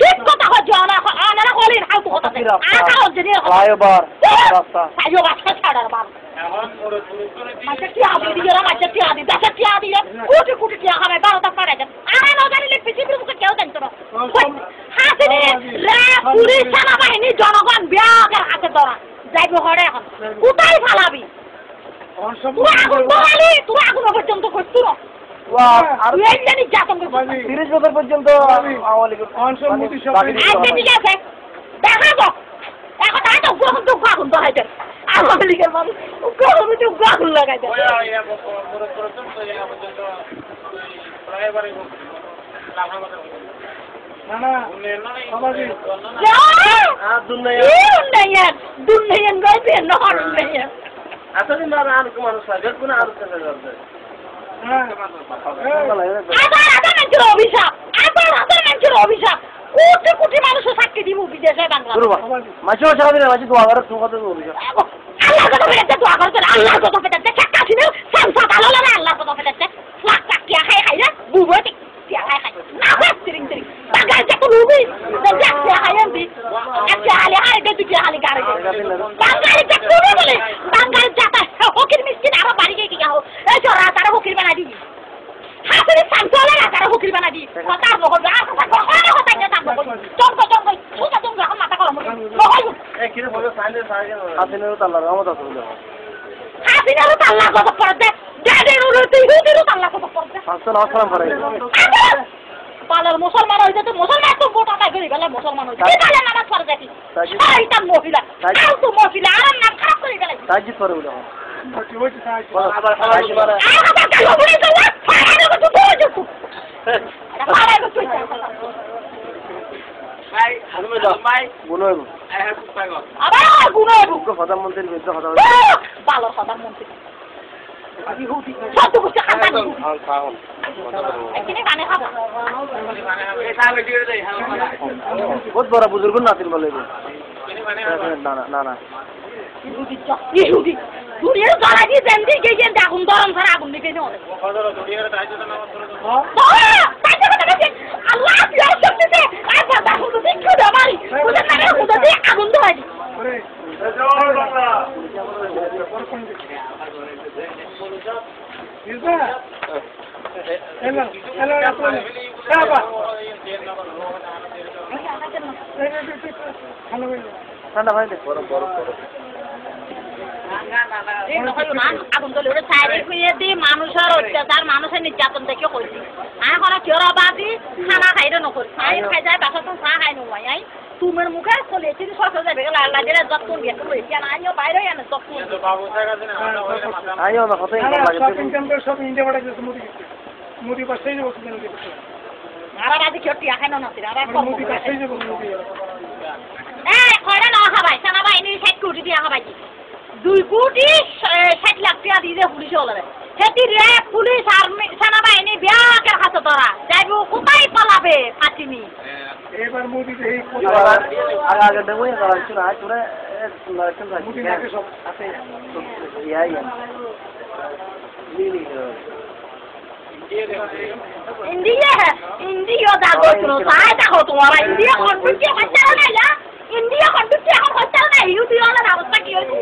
ঠিক কথা হচ্ছে অনা অনারা হলেন হাল তো কথা আটা হচ্ছে রে ফ্লাইওভার রাস্তা। সাইও বাচ্চা ছাড়ার বাবা মাঝে টিয়া দি দিয়ে কোটি কোটি আরে না মুখে কেউ রে পুলিশ সেনাবাহিনী জনগণ বিয়াগের হাতে ধরা। যাইব ঘরে এখন। কোথায় ফালাবি? তুই আগুন বহালি তুই আগুন পর্যন্ত করছিস তিরিশ বছর পর্যন্ত আওয়ামী লীগের বাকি দিতে হবে। ঠিক আছে। দেখা যাক। এখন তাই তো গ্রহণ তো আগুন ধরাইতে আওয়ামী লীগের মানুষ গ্রহণ তো আগুন লাগাইতে আর নহর কোনো মানুষ কোনো আর চেষ্টা করছে আবার আবার মানুষের অভিশাপ আবার আবার মানুষের অভিশাপ কোটি কোটি মানুষের সাক্ষী দিব বিদেশে বাংলা মাঝে মাঝে সারাদিন মাঝে দোয়া করে তোমার কথা বলছো আল্লাহ কত ফেটাচ্ছে দোয়া করছে আল্লাহ কত ফেটাচ্ছে চাক্কা ছিল সামসা ভালো লাগে আল্লাহ ফেটাচ্ছে লাখ লাখ টিয়া খাই খাই না বুবো টিয়া খাই খাই না বাস তিরিং তিরিং টিয়া খাই একটা হালি দে হালি বলে বাঙ্গাল চাতা হকির মিষ্টি আরও বাড়ি গিয়ে কি গাও এই চোরা তারা হকির বানাই দিবি হাসিনি সামসা লাগে তারা হকির বানাই দি কথা নকর আর কথা কথা কথা না তা নকর চঙ্গ চঙ্গ সুতা চঙ্গ এখন মাথা গরম নকর হাসিনের তাল্লা রহমত আছে বলে হাসিনারও তাল্লা কত পড়ছে ড্যাডের উড়তে ইহুদিরও তাল্লা কত পড়ছে পাঁচশো নমস্কার করে পালার মুসলমান হইতে তো মুসলমান তো গোটা টাকা করে গেলে মুসলমান হইতে কি পালে নামাজ পড়ে দেখি শয়তান মহিলা আর তো মহিলা আর নাম খারাপ করে গেলে সাহায্য করে বলে আর কথা গেল বলে তো ফাড়ানো তো তো যে তো ফাড়ানো তো গুণ হইব আবার গুণ হইব প্রধানমন্ত্রীর বিরুদ্ধে কথা ভালো প্রধানমন্ত্রী। বহুত বড় বুজুর্গ নাতিল বলে না না না না। ইহুদি দুনিয়ার জ্বালা দিয়ে দেন দিয়ে গিয়ে গিয়ে আগুন গরম ছাড়া আগুন দিকে নিয়ে অনেক আল্লাহ পিয়ার শক্তিতে আর বাবা হুদু দিন খুদা মারি খুদা মারি খুদা দিয়ে আগুন দি ঠান্ডা ভাই মানুষের অত্যাচার মানুষের নির্যাতন দেখে করছি এখন কেউ বাদি খানা খাইলে নকরি খাই খাই যায় বাসা তো চা খাই নয় আই তুমের মুখে চলেছি সরকার যাবে আল্লাহ দিলে যত্ন দিয়ে তুই কেন আইও বাইরে এনে যত্ন আইও না কথাই লাগে মোদি পাশেই যাব মোদি আর আজি কেউ টিয়া খাই নতি আর মোদি পাশেই যাব মোদি এ কয়টা ন খাবাই সেনা বাহিনীর ষাট দিয়া খাবাই দুই কোটি ষাট লাখ টাকা দিয়ে পুলিশ হলে সেটি রে পুলিশ আর্মি সেনাবাহিনী বিয়াকের হাতে ধরা। যাইব কোথায় পালাবে এবার মোদি আগে দেবো ইয়াই ইন্ডিয়া ইন্ডিয়া যাব শুনো তাই দেখো তোমার ইন্ডিয়া কন্ট্রোল হচ্ছে না না ইন্ডিয়া কন্ট্রোল এখন হচ্ছে না ইউপি ওয়ালার অবস্থা কি হয়েছে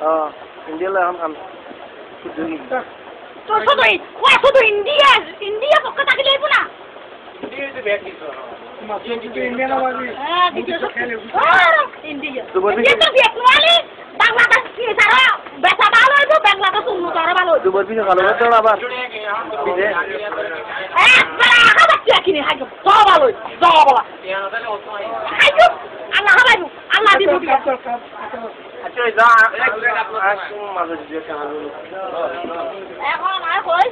হ্যাঁ ইন্ডিয়ালে এখন খান তো শুধু শুধু ইন্ডিয়া ইন্ডিয়া পক্ষ থাকি লইব না। বাংলাদেশ আচ্ছা এখন আর কই